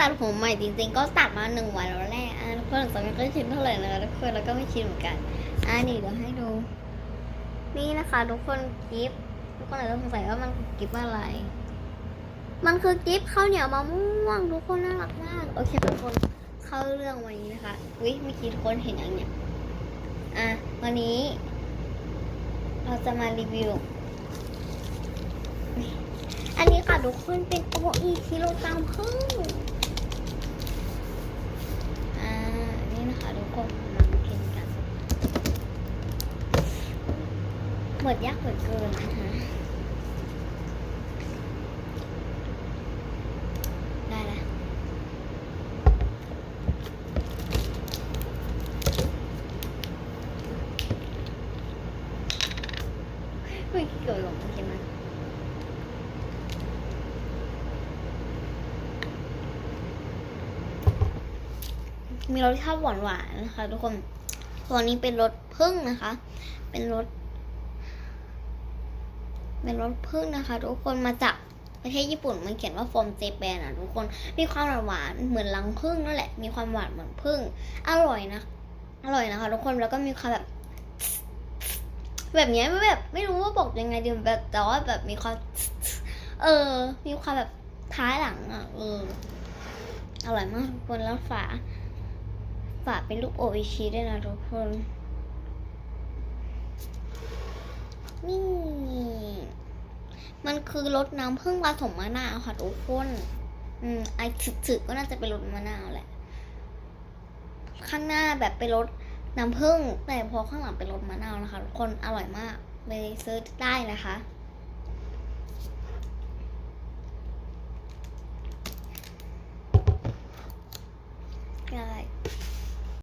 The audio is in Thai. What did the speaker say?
ตัดผมใหม่จริงๆ ก็ตัดมาหนึ่งวันแล้วแหละอะทุกคนสำหรับก็ชินเท่าไหร่นะคะทุกคนแล้วก็ไม่ชินเหมือนกัน อะนี่เดี๋ยวให้ดู นี่นะคะทุกคนกิฟต์ทุกคนอาจจะสงสัยว่ามันกิฟต์อะไร มันคือกิฟต์ข้าวเหนียวมะม่วงทุกคนน่ารักมาก โอเคทุกคนเข้าเรื่องวันนี้นะคะวิเมื่อกี้ทุกคนเห็นอย่างเนี้ยอะวันนี้ เราจะมารีวิวอันนี้ค่ะทุกคนเป็นโออีกิโลกรัมครึ่งอ่า นี่นะคะทุกคนมากินกัน หมดยากเหลือเกินนะคะได้ล้วไม่เกี่ยวกับมันใช่ไหมมีรสชาติหวานๆนะคะ ทุกคน ตัวนี้เป็นรสพึ่งนะคะ เป็นรส เป็นรสพึ่งนะคะ ทุกคนมาจากประเทศญี่ปุ่นมันเขียนว่าโฟมเจแปนอะทุกคนมีความหวานหวานเหมือนรังพึ่งนั่นแหละมีความหวานเหมือนพึ่งอร่อยนะอร่อยนะคะ ทุกคนแล้วก็มีความแบบ แบบนี้ยแบบไม่รู้ว่าบอกยังไงดีแบบแต่ว่าแบบมีความเออ มีความแบบท้ายหลังอะเอออร่อยมากทุกคนแล้วฝาฝาเป็นลูกโออิชิด้วยนะทุกคนนี่ มันคือรสน้ำผึ้งผสมมะนาวค่ะทุกคนอืมไอถึกๆก็น่าจะเป็นรสมะนาวแหละ ข้างหน้าแบบเป็นรสน้ำผึ้งแต่พอข้างหลังเป็นรสมะนาวนะคะทุกคนอร่อยมากไปซื้อได้นะคะได้